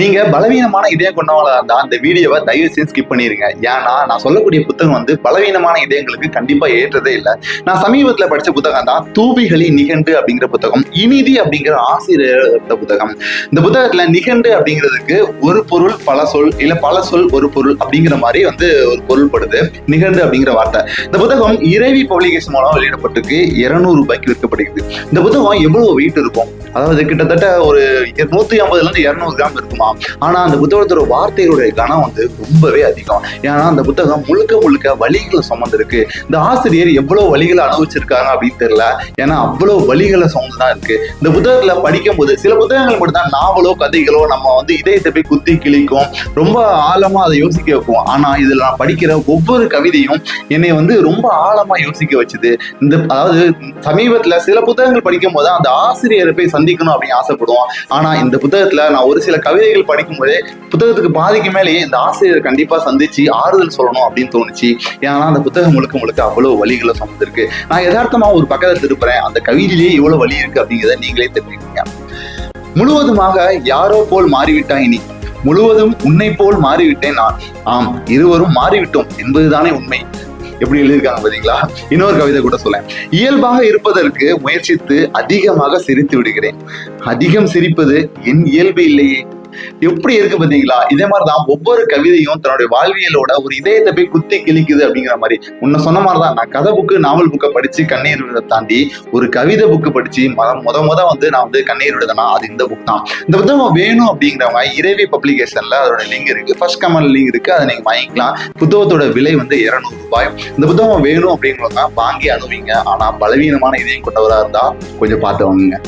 நீங்க பலவீனமான இதயம் கொண்டவங்களா இருந்தா அந்த வீடியோவை தயவு செய்து ஸ்கிப் பண்ணிருங்க. ஏன்னா நான் சொல்லக்கூடிய புத்தகம் வந்து பலவீனமான இதயங்களுக்கு கண்டிப்பா ஏற்றதே இல்லை. நான் சமீபத்துல படிச்ச புத்தகம் தான் தூபிகளி நிகண்டு அப்படிங்கிற புத்தகம் இனிதி அப்படிங்கிற ஆசிரியர் புத்தகம். இந்த புத்தகத்துல நிகண்டு அப்படிங்கிறதுக்கு ஒரு பொருள் பல சொல் இல்ல பல சொல் ஒரு பொருள் அப்படிங்கிற மாதிரி வந்து ஒரு பொருள்படுது. நிகண்டு அப்படிங்கிற வார்த்தை. இந்த புத்தகம் இறைவி பப்ளிகேஷன் மூலம் வெளியிடப்பட்டிருக்கு. இருநூறு ரூபாய்க்கு விற்கப்படுகிறது. இந்த புத்தகம் எவ்வளவு வெயிட் இருக்கும். அதாவது கிட்டத்தட்ட ஒரு நூத்தி ஐம்பதுல இருந்து இருநூறு கிராம் இருக்கும். ஆனா அந்த புத்தகத்தோட வார்த்தைகளுடைய கனம் வந்து ரொம்பவே அதிகம். ஏன்னா அந்த புத்தகம் முழுக்க முழுக்க வழிகளை சுமந்திருக்கு. இந்த ஆசிரியர் எவ்வளவு வழிகளை அனுபவிச்சிருக்காங்க அப்படின்னு தெரியல. ஏன்னா அவ்வளவு வழிகளை சுமந்துதான் இருக்கு. இந்த புத்தகத்துல படிக்கும் போது சில புத்தகங்கள் மட்டும்தான் நாவலோ கதைகளோ நம்ம வந்து இதயத்தை போய் குத்தி கிழிக்கும். ரொம்ப ஆழமா அதை யோசிக்க வைக்கும் ஆனா இதுல நான் படிக்கிற ஒவ்வொரு கவிதையும் என்னை வந்து ரொம்ப ஆழமா யோசிக்க வச்சுது. இந்த அதாவது சமீபத்துல சில புத்தகங்கள் படிக்கும் போது அந்த ஆசிரியரை போய் சந்திக்கணும் அப்படின்னு ஆசைப்படுவோம். ஆனா இந்த புத்தகத்துல நான் ஒரு சில கவிதைகள் படிக்கும்போதே புத்தகத்துக்கு பாதிக்கு மேலேயே இந்த ஆசிரியர் கண்டிப்பா சந்திச்சு ஆறுதல் சொல்லணும் அப்படின்னு தோணுச்சு. ஏன்னா அந்த புத்தகம் முழுக்க முழுக்க அவ்வளவு வழிகளை சுமந்திருக்கு. நான் யதார்த்தமாக ஒரு பக்கத்தை திருப்புறேன். அந்த கவிதையிலேயே இவ்வளவு வழி இருக்கு அப்படிங்கிறத நீங்களே தெரிஞ்சுக்கீங்க. முழுவதுமாக யாரோ போல் மாறிவிட்டாய் நீ முழுவதும் உன்னை போல் மாறிவிட்டேன் நான். ஆம் இருவரும் மாறிவிட்டோம் என்பதுதானே உண்மை. எப்படி எழுதியிருக்காங்க பாத்தீங்களா? இன்னொரு கவிதை கூட சொல்லேன் இயல்பாக இருப்பதற்கு முயற்சித்து அதிகமாக சிரித்து விடுகிறேன். அதிகம் சிரிப்பது என் இயல்பு இல்லையே. எப்படி இருக்கு பாத்தீங்களா இதே மாதிரிதான் ஒவ்வொரு கவிதையும் தன்னுடைய வாழ்வியலோட ஒரு இதயத்தை போய் குத்தி கிழிக்குது அப்படிங்கிற மாதிரி. உன்ன சொன்ன மாதிரிதான் நான் கதை புக்கு நாவல் புக்கை படிச்சு கண்ணீர் தாண்டி ஒரு கவிதை புக்கு படிச்சு முத முத வந்து நான் வந்து கண்ணீர் விடுதனா அது இந்த புக் தான். இந்த புத்தகம் வேணும் அப்படிங்கிறவங்க இறைவி பப்ளிகேஷன்ல அதோட லிங்க் இருக்கு. ஃபர்ஸ்ட் கமெண்ட் லிங்க் இருக்கு. அதை நீங்க வாங்கிக்கலாம். புத்தகத்தோட விலை வந்து இருநூறு ரூபாய். இந்த புத்தகம் வேணும் அப்படிங்கிறவங்க வாங்கி அனுபவிங்க ஆனா பலவீனமான இதயம் கொண்டவரா இருந்தா கொஞ்சம் பார்த்து வாங்குங்க.